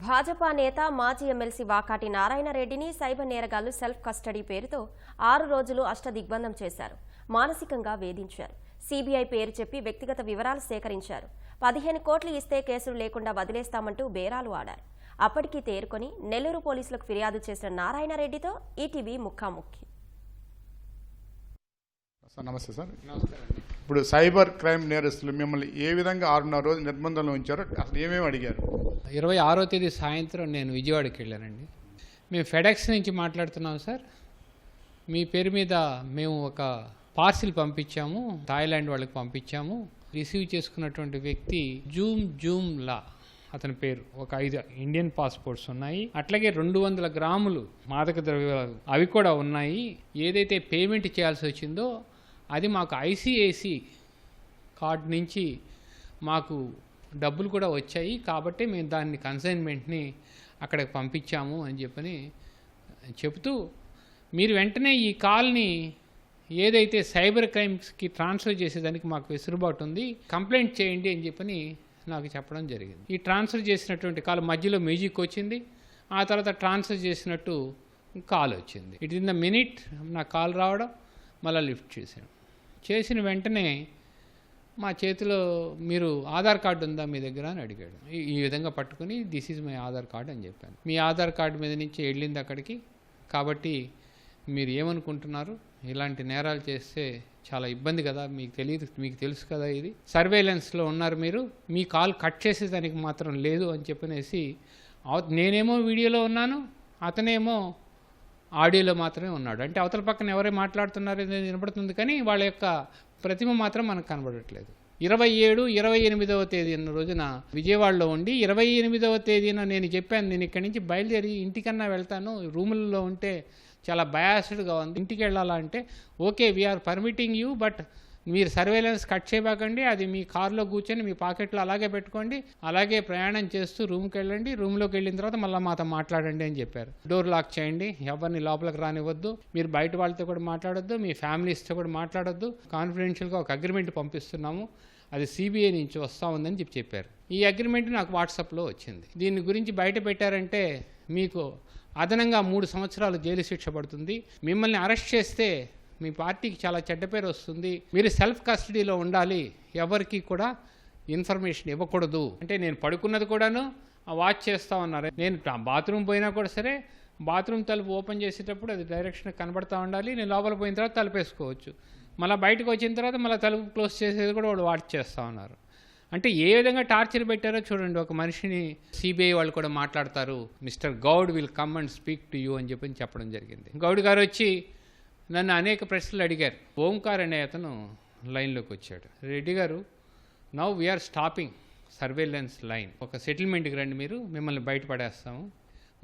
భాజపా నేత మాజీ ఎమ్మెల్సీ వాకాటి నారాయణ రెడ్డిని సైబర్ నేరగాళ్ళు సెల్ఫ్ కస్టడీ పేరుతో ఆరు రోజులు అష్టదిగ్బంధం చేశారు. మానసికంగా వేధించారు. సీబీఐ పేరు చెప్పి వ్యక్తిగత వివరాలు సేకరించారు. పదిహేను కోట్లు ఇస్తే కేసులు లేకుండా వదిలేస్తామంటూ బేరాలు ఆడారు. అప్పటికి తేరుకొని నెల్లూరు పోలీసులకు ఫిర్యాదు చేసిన నారాయణ రెడ్డితో ఈటీవీ ముఖాముఖి. సార్ నమస్తే సార్. ఇప్పుడు సైబర్ క్రైమ్ నేరస్తులు మిమ్మల్ని ఏ విధంగా ఆరున్నర రోజు నిర్బంధంలో ఉంచారో అసలు ఏమేమి అడిగారు? ఇరవై ఆరో తేదీ సాయంత్రం నేను విజయవాడకి వెళ్ళానండి. మేము ఫెడెక్స్ నుంచి మాట్లాడుతున్నాం సార్. మీ పేరు మీద మేము ఒక పార్సిల్ పంపించాము థాయిలాండ్ వాళ్ళకి పంపించాము. రిసీవ్ చేసుకున్నటువంటి వ్యక్తి జూమ్ జూమ్ లా అతని పేరు. ఒక ఐదు ఇండియన్ పాస్పోర్ట్స్ ఉన్నాయి. అట్లాగే రెండు వందల గ్రాములు మాదక ద్రవ్యాలు అవి కూడా ఉన్నాయి. ఏదైతే పేమెంట్ చేయాల్సి వచ్చిందో అది మాకు ఐసిఐసి కార్డ్ నుంచి మాకు డబ్బులు కూడా వచ్చాయి కాబట్టి మేము దాన్ని కన్సైన్మెంట్ని అక్కడికి పంపించాము అని చెప్పని చెబుతూ మీరు వెంటనే ఈ కాల్ని ఏదైతే సైబర్ క్రైమ్స్కి ట్రాన్స్ఫర్ చేసేదానికి మాకు వెసులుబాటు ఉంది కంప్లైంట్ చేయండి అని చెప్పని నాకు చెప్పడం జరిగింది. ఈ ట్రాన్స్ఫర్ చేసినటువంటి కాల్ మధ్యలో మ్యూజిక్ వచ్చింది ఆ తర్వాత ట్రాన్స్ఫర్ చేసినట్టు కాల్ వచ్చింది. ఇట్ ఇన్ ద మినిట్ నా కాల్ రావడం మళ్ళీ లిఫ్ట్ చేశాను. చేసిన వెంటనే మా చేతిలో మీరు ఆధార్ కార్డు ఉందా మీ దగ్గర అని అడిగాడు. ఈ- ఈ విధంగా పట్టుకుని this is my Aadhaar card అని చెప్పాను. మీ ఆధార్ కార్డు మీద నుంచి వెళ్ళింది అక్కడికి. కాబట్టి మీరు ఏమనుకుంటున్నారు? ఇలాంటి నేరాలు చేస్తే చాలా ఇబ్బంది కదా మీకు తెలియదు మీకు తెలుసు కదా ఇది. సర్వేలెన్స్లో ఉన్నారు మీరు మీ కాల్ కట్ చేసేదానికి మాత్రం లేదు అని చెప్పనేసి అవ- నేనేమో వీడియోలో ఉన్నాను అతనేమో ఆడియోలో మాత్రమే ఉన్నాడు. అంటే అవతల పక్కన ఎవరే మాట్లాడుతున్నారు అనేది వినపడుతుంది కానీ వాళ్ళ యొక్క ప్రతిమ మాత్రం మనకు కనబడట్లేదు. ఇరవై ఏడు ఇరవై ఎనిమిదవ తేదీన రోజున విజయవాడలో ఉండి ఇరవై ఎనిమిదవ తేదీన నేను చెప్పాను నేను ఇక్కడి నుంచి బయలుదేరి ఇంటికన్నా వెళ్తాను రూములలో ఉంటే చాలా బయాస్డ్గా ఉంది. ఇంటికి వెళ్ళాలంటే okay we're permitting you but మీరు సర్వేలెన్స్ కట్ చేయబాకండి. అది మీ కార్లో కూర్చొని మీ పాకెట్లో అలాగే పెట్టుకోండి. అలాగే ప్రయాణం చేస్తూ రూమ్కి వెళ్ళండి. రూమ్లోకి వెళ్ళిన తర్వాత మళ్ళీ మాతో మాట్లాడండి అని చెప్పారు. డోర్ లాక్ చేయండి. ఎవరిని లోపలికి రానివ్వద్దు. మీరు బయట వాళ్ళతో కూడా మాట్లాడొద్దు. మీ ఫ్యామిలీస్తో కూడా మాట్లాడొద్దు. కాన్ఫిడెన్షియల్గా ఒక అగ్రిమెంట్ పంపిస్తున్నాము. అది సిబిఐ నుంచి వస్తూ ఉందని చెప్పి చెప్పారు. ఈ అగ్రిమెంట్ నాకు వాట్సాప్లో వచ్చింది. దీని గురించి బయట పెట్టారంటే మీకు అదనంగా మూడు సంవత్సరాలు జైలు శిక్ష పడుతుంది. మిమ్మల్ని అరెస్ట్ చేస్తే మీ పార్టీకి చాలా చెడ్డ పేరు వస్తుంది. మీరు సెల్ఫ్ కస్టడీలో ఉండాలి. ఎవరికి కూడా ఇన్ఫర్మేషన్ ఇవ్వకూడదు. అంటే నేను పడుకున్నది కూడాను వాచ్ చేస్తూ ఉన్నారు. నేను బాత్రూమ్ పోయినా కూడా సరే బాత్రూమ్ తలుపు ఓపెన్ చేసేటప్పుడు అది డైరెక్షన్ కనబడతా ఉండాలి. నేను లోపల పోయిన తర్వాత తలుపేసుకోవచ్చు. మళ్ళీ బయటకు వచ్చిన తర్వాత మళ్ళీ తలుపు క్లోజ్ చేసేది కూడా వాళ్ళు వాచ్ చేస్తూ ఉన్నారు. అంటే ఏ విధంగా టార్చర్ పెట్టారో చూడండి. ఒక మనిషిని సిబిఐ వాళ్ళు కూడా మాట్లాడతారు. Mister Goud will come and speak to you అని చెప్పి చెప్పడం జరిగింది. గౌడ్ గారు వచ్చి నన్ను అనేక ప్రశ్నలు అడిగారు. ఓంకార్ అనే అతను లైన్లోకి వచ్చాడు. Reddy garu now we're stopping surveillance line. ఒక సెటిల్మెంట్కి రండి మీరు మిమ్మల్ని బయటపడేస్తాము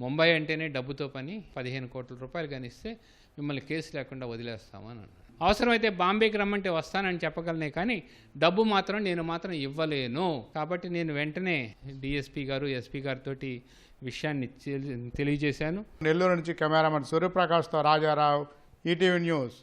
ముంబై అంటేనే డబ్బుతో పని పదిహేను కోట్ల రూపాయలు కానిస్తే మిమ్మల్ని కేసు లేకుండా వదిలేస్తాము అని అన్నాడు. అవసరమైతే బాంబేకి రమ్మంటే వస్తానని చెప్పగలనే కానీ డబ్బు మాత్రం నేను మాత్రం ఇవ్వలేను. కాబట్టి నేను వెంటనే డిఎస్పీ గారు ఎస్పీ గారితో విషయాన్ని తెలి- తెలియజేశాను. నెల్లూరు నుంచి కెమెరామెన్ సూర్యప్రకాష్తో రాజారావు ఈటీవీ న్యూస్